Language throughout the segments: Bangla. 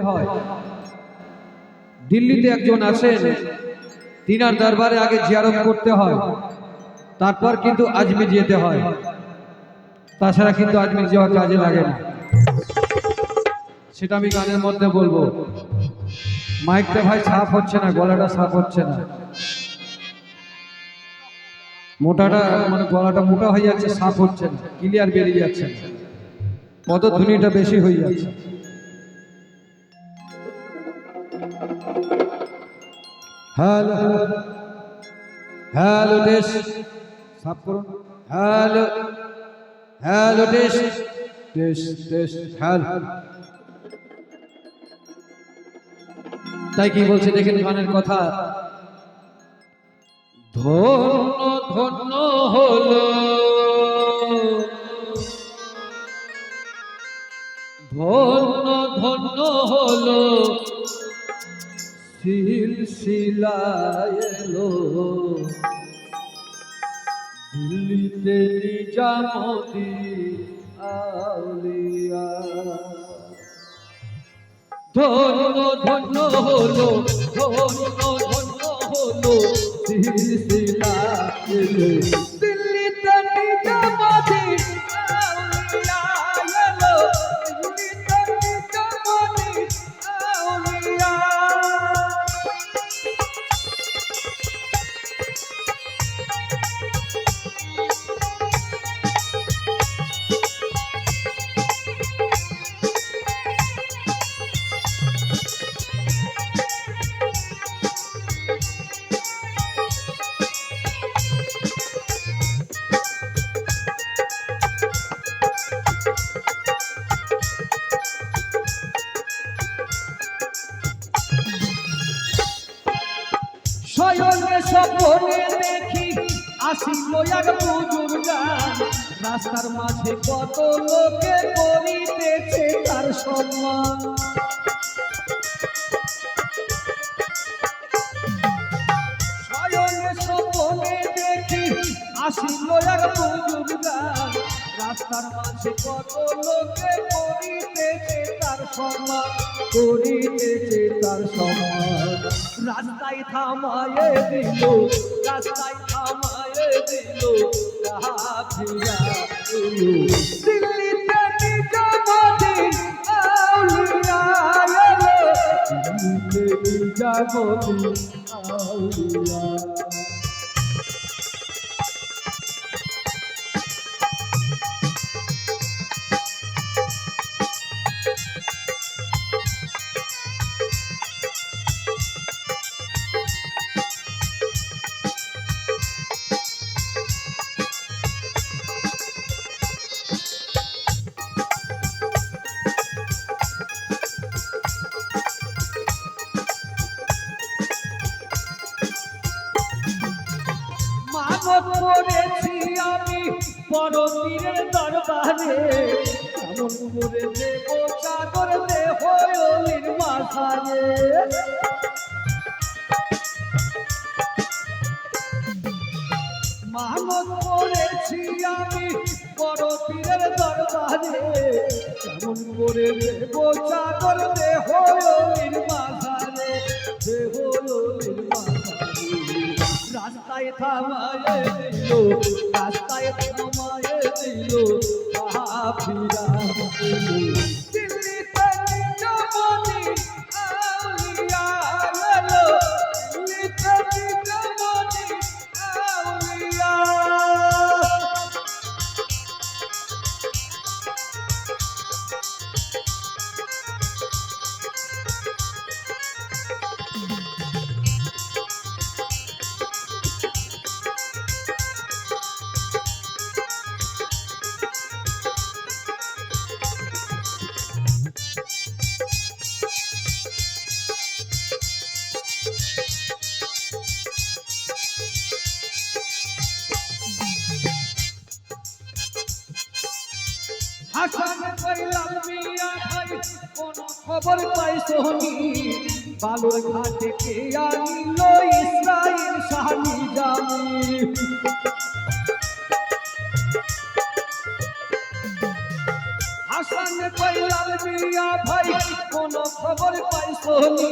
হয়। দিল্লিতে একজন আছেন তিনার দরবারে আগে জিয়ারত করতে হয়। তারপর কিন্তু আজমির যেতে হয়। তাছাড়া কিন্তু আজমির যাওয়া কাজে লাগে না। সেটা আমি গানের মধ্যে বলব। মাইকটা ভাই সাফ হচ্ছে না গলাটা সাফ হচ্ছে না। মোটাটা মানে গলাটা মোটা হয়ে যাচ্ছে সাফ হচ্ছে না। ক্লিয়ার বেরিয়ে যাচ্ছে না। পদধ্বনিটা বেশি হয়ে যাচ্ছে। হ্যালো হ্যালো দেশ সাফ করুন। হ্যালো হ্যালো দেশ দেশ দেশ হ্যালো। তাই কি বলছে, দেখেন গানের কথা। ধন্য ধন্য হলো। ধন্য ধন্য হলো। সিলসিলায় এলো। দিল্লিতে নিজামতি আউলিয়া। ধন্য ধন্য হলো ধন্য ধন্য হলো সিলসিলা এলো। শয়নে স্বপ্নে দেখি, আসিল এক গান। রাস্তার মাঝে কত লোকে করিতেছে তার সম্মান। আসিল এক বুজুর গান। রাস্তার মাঝে কত লোকে করিতেছে তার সম্মান, করিতেছে তার সম্মান। রাস্তায় থামায়ে দিল, রাস্তায় থামায়ে দিল কাফিরা দিল্লিতে নিজামুদ্দিন আউলিয়া আউলিয়া। আমি পরবীরের দরবারে কেমন করে দেব চাদর দেহ মাথারে। মানব করেছি আমি পরবীরের দরবারে কেমন করে দেব চাদর দেহ মাথারে। দেহ রাস্তায় থামায়ে রাস্তায় থামায়ে দিল হাসান কইলাম মিয়া ভাই, কোন খবর পাইছো নি বালুর ঘাটে কে আনিল ইসরাইল শাহানি জামি আসানে পাইলাল মিয়া ভাই, কোন খবর পাইছনি?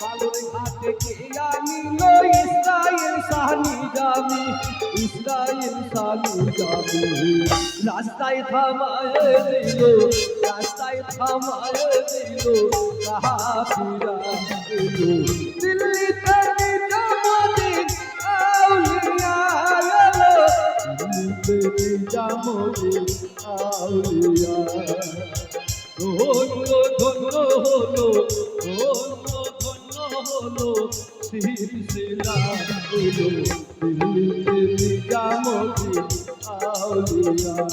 কালোর ঘাটে কে আনিল ইসরায়েল সাহানি যাবি ইসরায়েল যাবি। রাস্তায় থামায় দিল, রাস্তায় থামায় দিল কাহাফিরা দিল।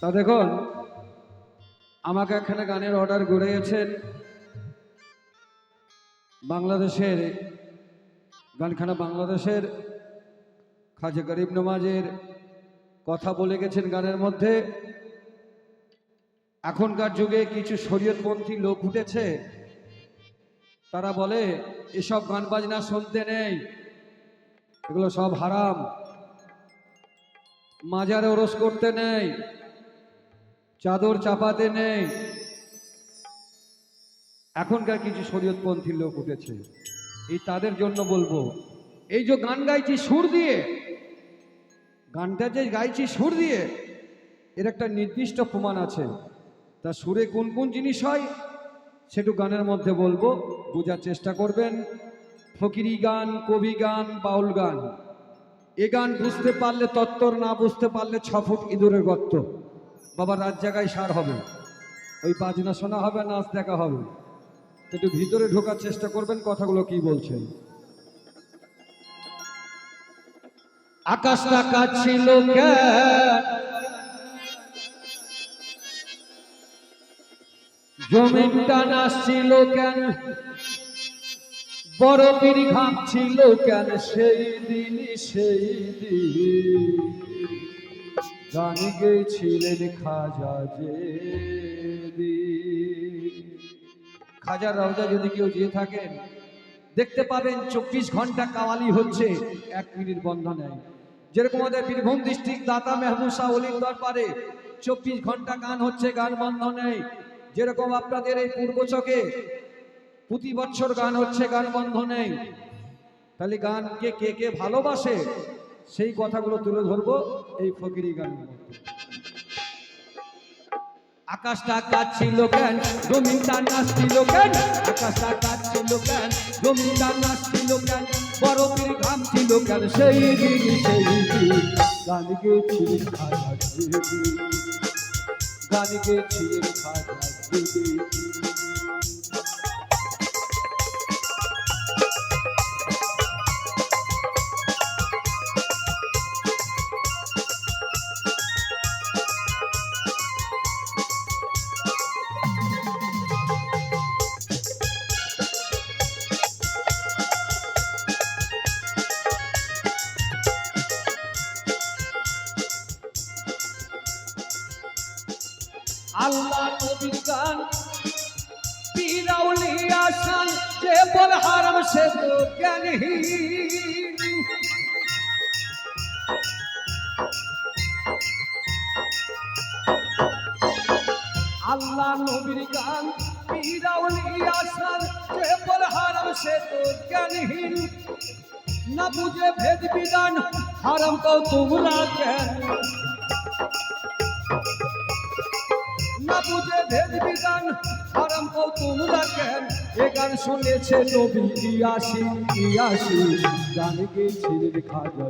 তা দেখুন, আমাকে এখানে গানের অর্ডার গড়িয়েছেন বাংলাদেশের, গানখানা বাংলাদেশের খাজা গরিব নমাজের কথা বলে গেছেন গানের মধ্যে। এখনকার যুগে কিছু শরীয়তপন্থী লোক উঠেছে, তারা বলে, এসব গান বাজনা শুনতে নেই, এগুলো সব হারাম, মাজারে ওরস করতে নেই চাদর চাপাতে নেই। এখনকার কিছু শরীয়তপন্থী লোক উঠেছে। এই তাদের জন্য বলব, এই যে গান গাইছি সুর দিয়ে, গানটা যে গাইছি সুর দিয়ে, এর একটা নির্দিষ্ট প্রমাণ আছে। তা সুরে কোন কোন জিনিস হয়, সেটু গানের মধ্যে বলব, বোঝার চেষ্টা করবেন। ফকিরি গান, কবি গান, বাউল গান, এ গান বুঝতে পারলে তত্তর না বুঝতে পারলে ছ ফুট ইঁদুরের গর্ত। বাবা রাত জায়গায় সার হবে। ওই বাজনা শোনা হবে, নাচ দেখা হবে। একটু ভিতরে ঢোকার চেষ্টা করবেন, কথাগুলো কি বলছেন? আকাশটা কাছিল জমিনটা নাচছিল কেন? বরফের ঘাম ছিল কেন? সেই দিন সেই দিন। গান গেছিলেন খাজা যে খাজার রওজা যদি কেউ যেয়ে থাকেন, দেখতে পাবেন চব্বিশ ঘণ্টা কাওয়ালি হচ্ছে, এক মিনিট বন্ধ নেই। যেরকম আমাদের বীরভূম ডিস্ট্রিক্ট দাতা মেহবুব শাহ অলির দরবারে চব্বিশ ঘণ্টা গান হচ্ছে, গান বন্ধ নেই। যেরকম আপনাদের এই পূর্ব চকে প্রতি বছর গান হচ্ছে, গান বন্ধ নেই। তাহলে গানকে কে কে ভালোবাসে? সেই কথাগুলো তুলে ধরবো এই ফকিরি মধ্যে। আকাশটা কাচ্ছিল কেন? জমিনটা নাচছিল কেন? আকাশটা কাচ্ছিল কেন? জমিনটা নাচছিল কেন? বরফের ঘাম ছিল কেন? সেই দিন সেই দিন গান গেছিলেন খাজা গান গেছিলেন খাজা জ্ঞানহীন আল্লাহ নবীর গান পীরাউলি আসান যে বল হারাম সে তো জ্ঞানহীন না বুঝে ভেদ বিধান, হারাম তো তোমরা কেন? ভেদ বিধান হারাম কো তোমরা কেন? এ গান শুনেছে নবী ইয়াসি ইয়াসি গান গেছিলেন খাজা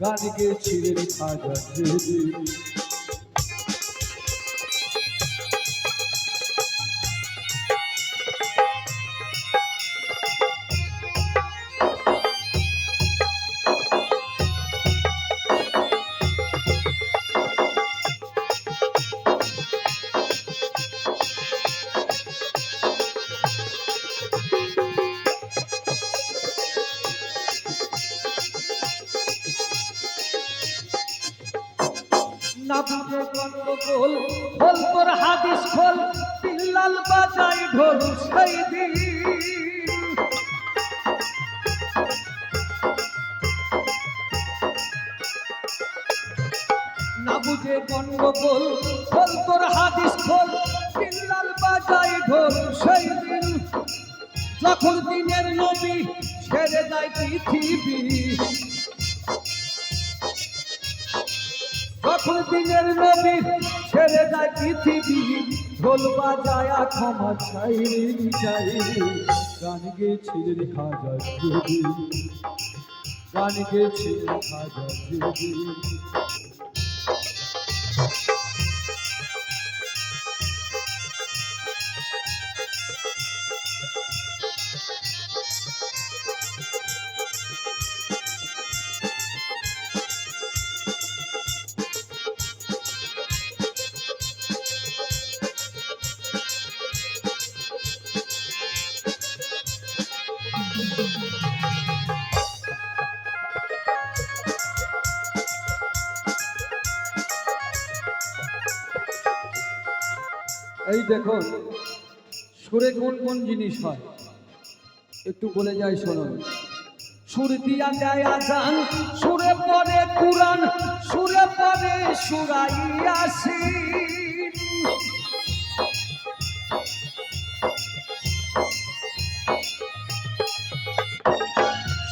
গান গেছিলেন খাজা গন্ডগোল খোল তোর হাদিস খোল বিল্লাল বাজাই ঢোল সেই দিন। যখন দিনের নবী ছেড়ে যায় পৃথিবী। যখন দিনের নবী ছেড়ে যায় পৃথিবী, ঢোল বাজায় ক্ষমা চাই চাই গান গেছিলেন খাজা গান গেছিলেন খাজা Thank you. দেখুন সুরে কোন কোন জিনিস হয়? একটু বলে যাই শোনুন সুর দিয়া দেয় আজান, সুরে পরে কুরআন, সুরে পরে সুরাইয়াসি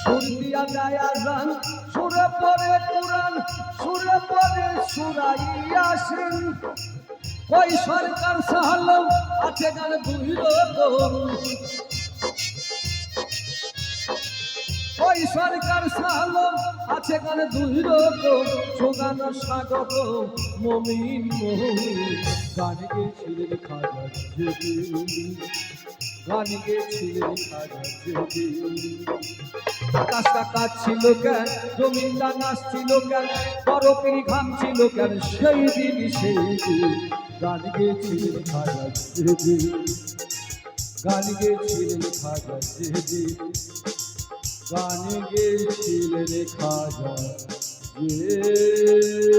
সুর সুরে পরে কুরআন, সুরে পরে সুরাইয়াসিন ওই সরকার সাহালো আছে গান দুই রকম ওই সরকার সাহালো আছে গান দুই রকম সোগান স্বাগত মমিন মমিন গান গেছিলেন খাজা গান গেছিলেন খাজা আকাশটা কাঁদছিল কেন? জমিনটা নাচছিল কেন? বরফের ঘাম ছিল কেন? সেই দিন সেই দিন। গান গেছিলেন খাজা জেহেদি গান গেছিলেন খাজা জেহেদি গান গেছিলেন খাজা দেবী